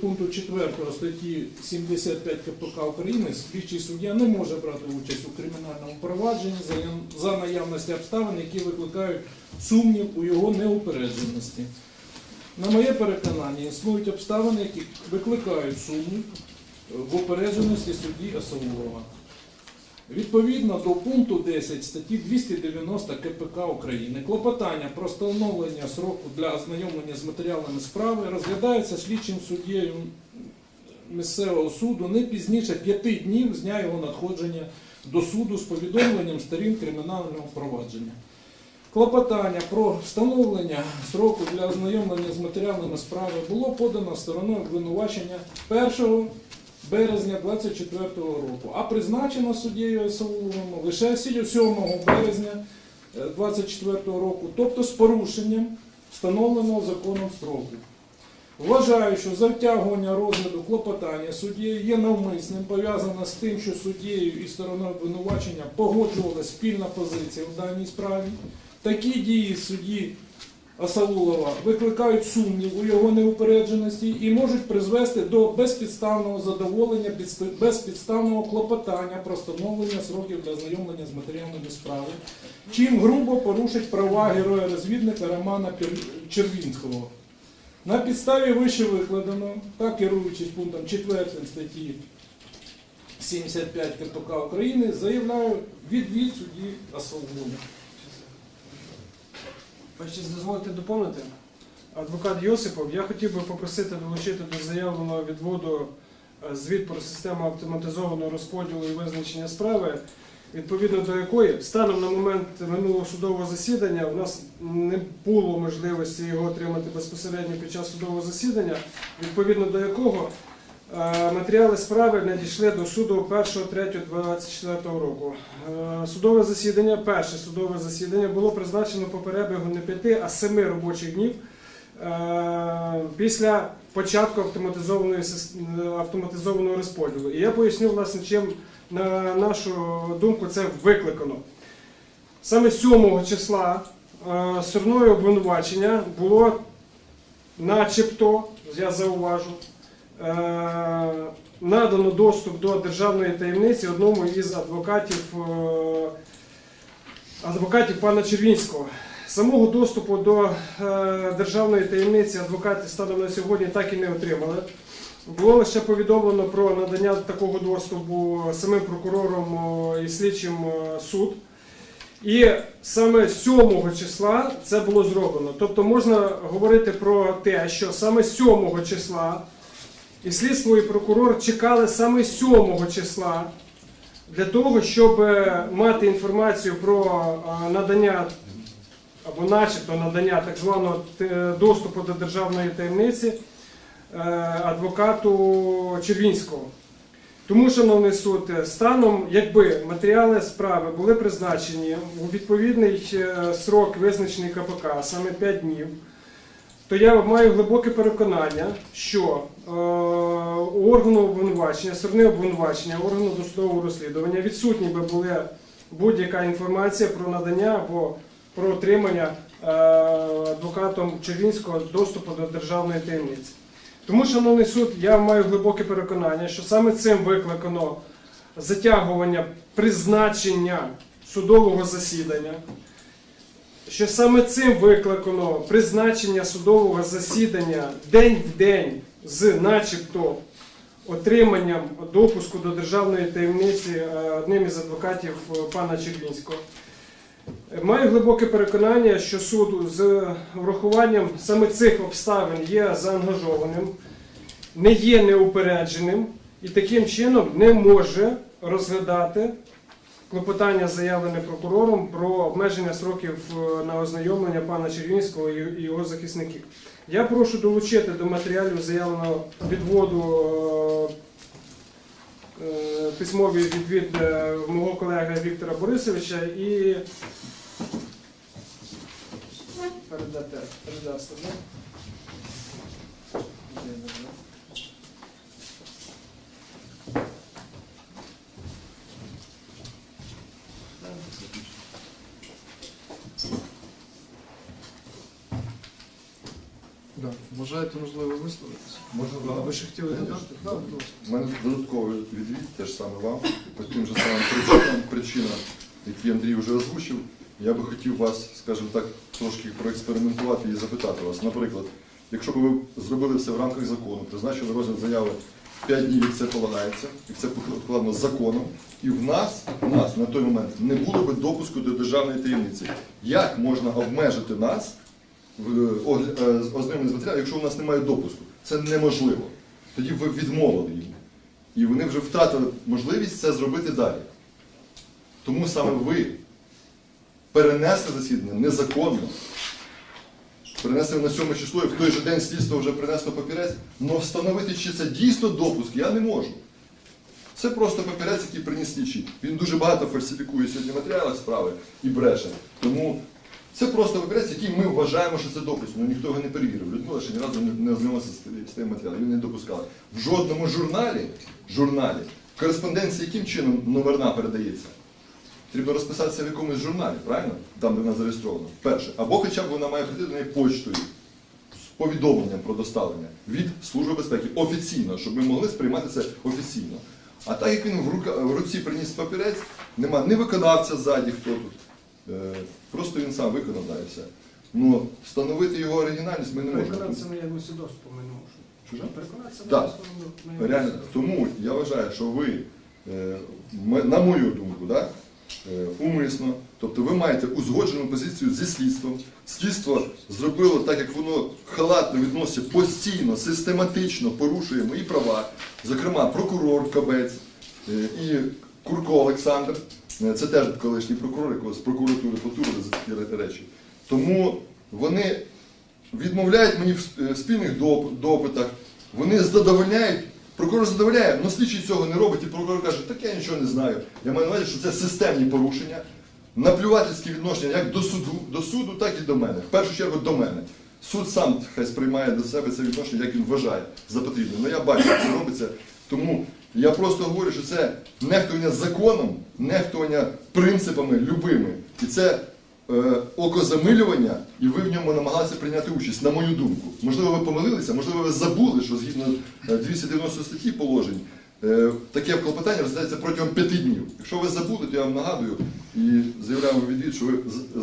Пункту 4 статті 75 КПК України слідчий суддя не може брати участь у кримінальному провадженні за- наявності обставин, які викликають сумнів у його неупередженості. На моє переконання, існують обставини, які викликають сумнів в упередженості судді Асаулова. Відповідно до пункту 10 статті 290 КПК України клопотання про встановлення сроку для ознайомлення з матеріалами справи розглядається слідчим суддєю місцевого суду не пізніше п'яти днів з дня його надходження до суду з повідомленням сторін кримінального провадження. Клопотання про встановлення сроку для ознайомлення з матеріалами справи було подано стороною обвинувачення 1 березня 24 року, а призначено суддєю Сауловим лише 7 березня е, 24 року, тобто з порушенням встановленого законом строку. Вважаю, що затягування розгляду клопотання суддєю є навмисним, пов'язано з тим, що суддєю і стороною обвинувачення погоджувалася спільна позиція в даній справі. Такі дії судді Асаулова викликають сумнів у його неупередженості і можуть призвести до безпідставного задоволення безпідставного клопотання про встановлення сроків для ознайомлення з матеріалами справи, чим грубо порушить права героя-розвідника Романа Червінського. На підставі вище викладеного, та керуючись пунктом 4 статті 75 КПК України, заявляю відвід судді Асаулова. Ваші честь, дозволите доповнити? Адвокат Йосипов, я хотів би попросити долучити до заявленого відводу е, звіт про систему автоматизованого розподілу і визначення справи, відповідно до якої станом на момент минулого судового засідання у нас не було можливості його отримати безпосередньо під час судового засідання, відповідно до якого матеріали справи надійшли до суду 1.3.24 року. Судове засідання, перше судове засідання було призначено по перебігу не 5, а 7 робочих днів після початку автоматизованого розподілу. І я поясню, власне, чим на нашу думку це викликано. Саме 7 числа стороною обвинувачення було начебто, я зауважу, надано доступ до державної таємниці одному із адвокатів, е, адвокатів пана Червінського. Самого доступу до е, державної таємниці адвокати станом на сьогодні так і не отримали. Було лише повідомлено про надання такого доступу самим прокурором е, і слідчим е, суд. І саме 7 числа це було зроблено. Тобто можна говорити про те, що саме 7 числа і слідство і прокурор чекали саме 7 числа для того, щоб е, мати інформацію про е, надання або начебто надання так званого е, доступу до державної таємниці адвокату Червінського. Тому, шановний суд, станом, якби матеріали справи були призначені у відповідний срок, визначений КПК, саме 5 днів, то я маю глибоке переконання, що органу обвинувачення, сторони обвинувачення, органу досудового розслідування відсутні би були будь-яка інформація про надання або про отримання е, адвокатом Червінського доступу до державної таємниці. Тому, шановний суд, я маю глибоке переконання, що саме цим викликано затягування призначення судового засідання, що саме цим викликано призначення судового засідання день в день з начебто отриманням допуску до державної таємниці е, одним із адвокатів е, пана Червінського. Маю глибоке переконання, що суд з врахуванням саме цих обставин є заангажованим, не є неупередженим і таким чином не може розглядати клопотання, заявлене прокурором про обмеження сроків е, на ознайомлення пана Червінського і і його захисників. Я прошу долучити до матеріалів заявленого відводу е, е, письмовий відвід е, мого колеги Віктора Борисовича і передати, передасти, да? Де вона? Да, бажаєте, можливо, висловитися? Можна Ви ще хотіли додати? Так, будь ласка. У мене додатковий відвід, теж саме вам, по тим же самим причинам, причинам, які Андрій вже озвучив. Я би хотів вас, скажімо так, трошки проекспериментувати і запитати вас. Наприклад, якщо б ви зробили все в рамках закону, призначили розгляд заяви 5 днів, як це полагається, як це покладено законом, і в нас, в нас на той момент не було би допуску до державної таємниці. Як можна обмежити нас е, з ознайомленням матеріалом, якщо у нас немає допуску? Це неможливо. Тоді ви відмовили їм. І вони вже втратили можливість це зробити далі. Тому саме ви перенесли засідання незаконно. Перенесли на 7 число і в той же день слідство вже принесло папірець. Але встановити, чи це дійсно допуск, я не можу. Це просто папірець, який приніс слідчий. Він дуже багато фальсифікує сьогодні в матеріалах справи і бреше. Тому це просто папірець, який ми вважаємо, що це допуск. Ну ніхто його не перевірив. Людмила ще ні разу не- ознайомилася з- тим матеріалом. Він не допускали. В жодному журналі, журналі кореспонденція яким чином номерна передається? Потрібно розписатися в якомусь журналі, правильно? Там, де вона зареєстрована. Перше. Або хоча б вона має прийти до неї почтою з повідомленням про доставлення від Служби безпеки офіційно, щоб ми могли сприймати це офіційно. А так як він в руці приніс папірець, нема ні виконавця ззаді, хто тут. Е, просто він сам виконав да, все. Ну, встановити його оригінальність ми не можемо. Переконатися на якості доступу ми не можемо. Чуже? Переконатися на якості Реально, тому я вважаю, що ви, е, на мою думку, да, е, умисно, тобто ви маєте узгоджену позицію зі слідством. Слідство зробило так, як воно халатно відноситься постійно, систематично порушує мої права. Зокрема, прокурор Кабець і Курко Олександр. Е, Це теж колишній прокурор, якого з прокуратури потурили за такі ре- речі. Тому вони відмовляють мені в е, спільних допитах, вони задовольняють, прокурор задовольняє, але слідчий цього не робить, і прокурор каже, так я нічого не знаю. Я маю на увазі, що це системні порушення, наплювательські відношення як до суду, до суду, так і до мене. В першу чергу до мене. Суд сам хай сприймає до себе це відношення, як він вважає за потрібне. Ну я бачу, як це робиться. Тому я просто говорю, що це нехтування законом, нехтування принципами любими. І це е, окозамилювання, і ви в ньому намагалися прийняти участь, на мою думку. Можливо, ви помилилися, можливо, ви забули, що згідно е, 290 статті положень, е, таке клопотання розглядається протягом п'яти днів. Якщо ви забули, то я вам нагадую і заявляю вам відвід, що ви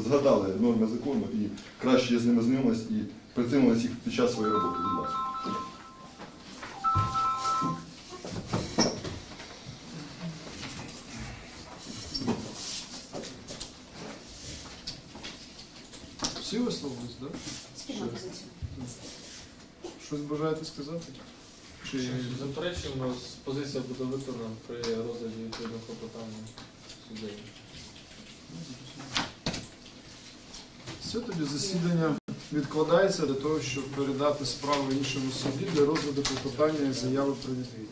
згадали норми закону і краще з ними знайомились і притримувалися їх під час своєї роботи. Щось сказати? Чи Заперечуємо, позиція буде виконана при розгляді відповідного клопотання суддею. все тоді засідання відкладається для того, щоб передати справу іншому суді для розгляду клопотання і заяви про відвід.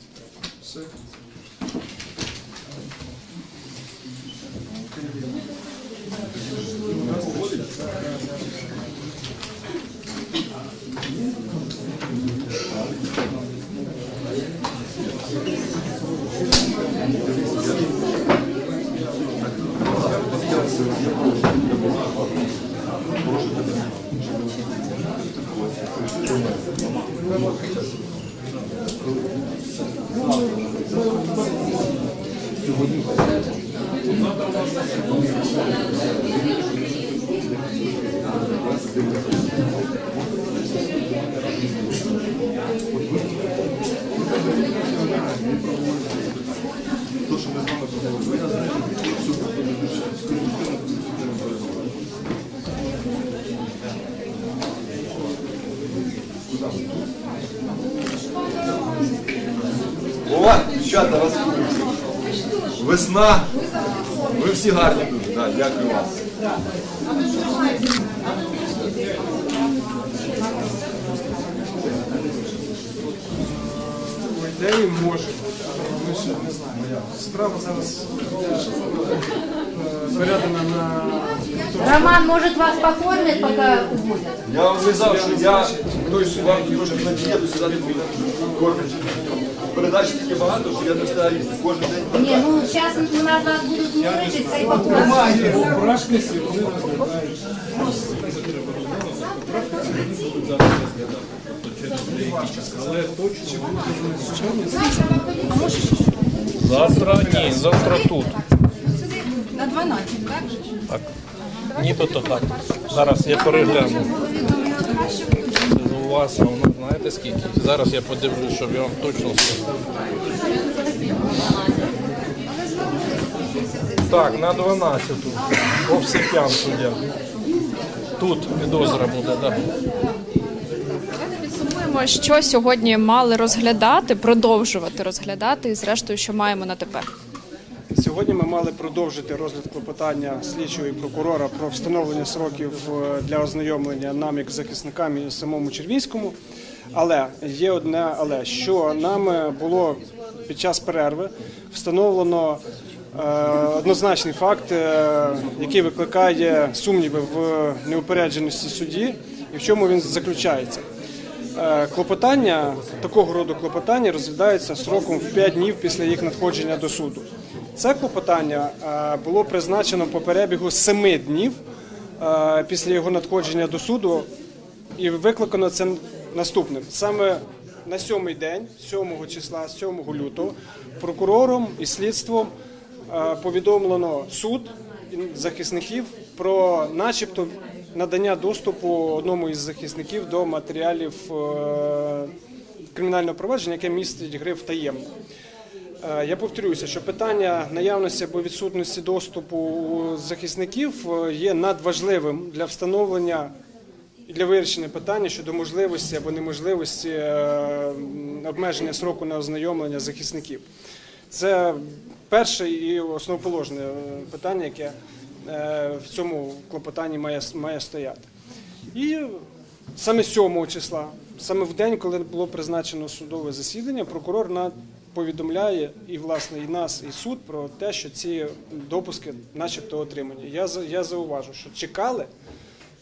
Все. То, О, дівчата, вас весна. Ви всі гарні дуже. Да, дякую вам. По ідеї може ми ще не знаємо. Справа зараз е, передана на Роман, может, вас покормят, пока уводят? Я вам сказав, що я хтось вам трошки на дієту сідати буду. Кормить. Передач такі багато, що я не встигаю їсти. Кожен день. Не, ну сейчас у нас вас будут мурыжить, хай покормят. Поправки вони розглядають. Це треба розглянути. Поправки ці будуть зараз розглядати. Тобто через Але точно Сьогодні завтра ні, завтра тут. На 12, так? Нібито так. Зараз я перегляну. Це у вас, а воно знаєте скільки? Зараз я подивлюсь, щоб я вам точно сказав. Так, на 12-ту. Овсипян суддя. Тут підозра буде, так. Підсумуємо, що сьогодні мали розглядати, продовжувати розглядати, і зрештою, що маємо на тепер. Сьогодні ми мали продовжити розгляд клопотання слідчого і прокурора про встановлення сроків е, для ознайомлення нам як захисникам і самому Червінському. Але є одне але що нам було під час перерви встановлено е, однозначний факт, е, який викликає сумніви в неупередженості судді, і в чому він заключається. Е, Клопотання такого роду клопотання розглядаються сроком в 5 днів після їх надходження до суду. Це клопотання е, було призначено по перебігу 7 днів е, після його надходження до суду, і викликано це наступним. Саме на сьомий день, 7 числа, 7 лютого, прокурором і слідством е, повідомлено суд захисників про, начебто, надання доступу одному із захисників до матеріалів кримінального провадження, яке містить гриф таємно. Е, Я повторюся, що питання наявності або відсутності доступу захисників е, є надважливим для встановлення і для вирішення питання щодо можливості або неможливості е, обмеження сроку на ознайомлення захисників. Це перше і основоположне питання, яке в цьому клопотанні має, має стояти. І саме 7 числа, саме в день, коли було призначено судове засідання, прокурор на повідомляє і власне і нас, і суд про те, що ці допуски, начебто, отримані. Я я зауважу, що чекали.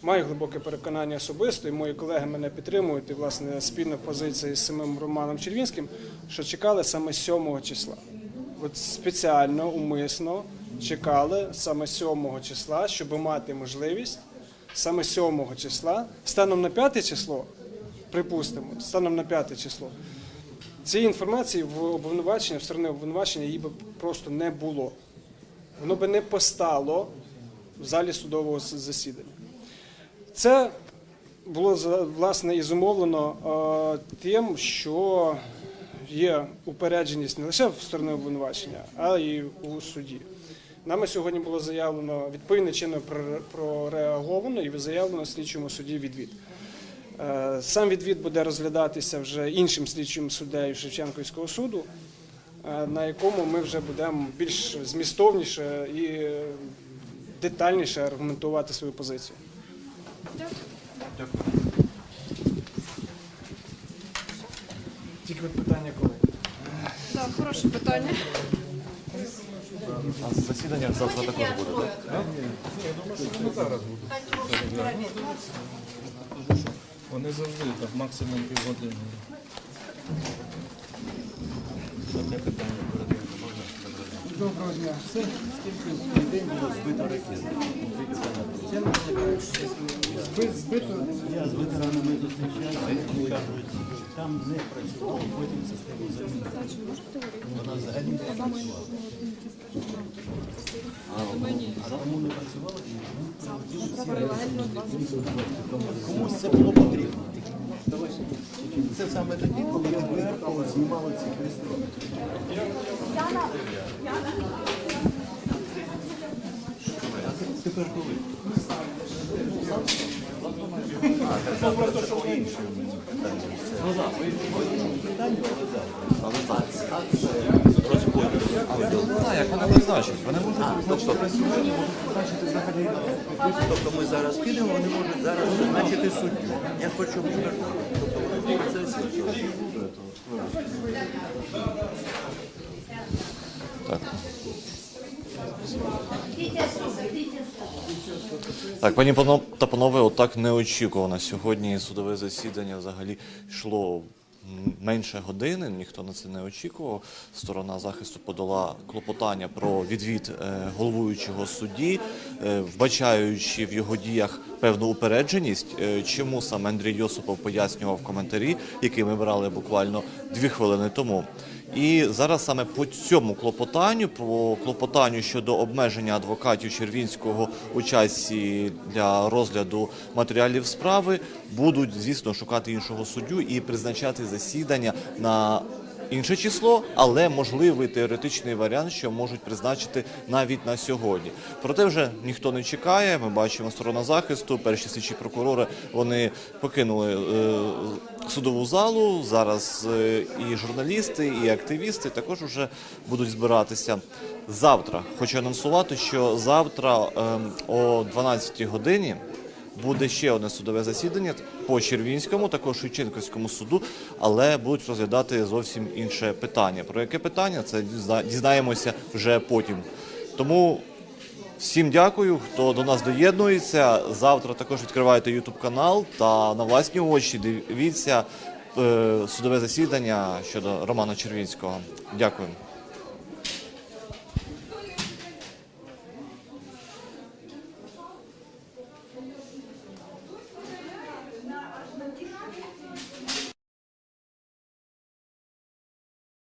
Маю глибоке переконання особисто, і мої колеги мене підтримують, і власне спільна позиція з самим Романом Червінським, що чекали саме 7 числа. От спеціально, умисно чекали саме 7 числа, щоб мати можливість саме 7 числа, станом на 5 число, припустимо, станом на 5 число, цієї інформації в обвинувачення, в сторони обвинувачення її би просто не було. Воно би не постало в залі судового засідання. Це було власне і зумовлено е, тим, що є упередженість не лише в сторони обвинувачення, а й у суді. Нами сьогодні було заявлено відповідно чинно прореаговано і заявлено слідчому суді відвід. Е, Сам відвід буде розглядатися вже іншим слідчим суддею Шевченківського суду, е, на якому ми вже будемо більш змістовніше і детальніше аргументувати свою позицію. Тільки от питання коли. Так, хороше питання. А засідання завтра також буде, так? Вони завжди так, максимум півгодини. Одне питання перед можна? Доброго дня. Все, Збито ракет. збит, збито. Я з ветеранами кажуть, там не працювало, потім систему замінили. Вона взагалі не працювала. А тому не працювала і Комусь це було потрібно. Це саме тоді, коли ДБР знімало ці пристрої. Тепер коли? Ну так. Але так, як вони призначать. Вони можуть. Тобто ми зараз підемо, вони можуть зараз призначити суддю. Я хочу сказати. Тобто вони в процесі. Так, пані пано- та панове, отак неочікувано. Сьогодні судове засідання взагалі йшло менше години, ніхто на це не очікував. Сторона захисту подала клопотання про відвід е, головуючого судді, е, вбачаючи в його діях певну упередженість, е, чому саме Андрій Йосипов пояснював коментарі, які ми брали буквально дві хвилини тому. І зараз саме по цьому клопотанню, по клопотанню щодо обмеження адвокатів Червінського у часі для розгляду матеріалів справи, будуть, звісно, шукати іншого суддю і призначати засідання на інше число, але можливий теоретичний варіант, що можуть призначити навіть на сьогодні. Проте вже ніхто не чекає. Ми бачимо сторона захисту. Перші слідчі прокурори вони покинули е, судову залу. Зараз е, і журналісти, і активісти також вже будуть збиратися. Завтра хочу анонсувати, що завтра ем, о 12 годині буде ще одне судове засідання по Червінському, також Шевченківському суду, але будуть розглядати зовсім інше питання. Про яке питання це дізна- дізнаємося вже потім. Тому всім дякую, хто до нас доєднується. Завтра також відкривайте YouTube канал та на власні очі дивіться е, судове засідання щодо Романа Червінського. Дякую.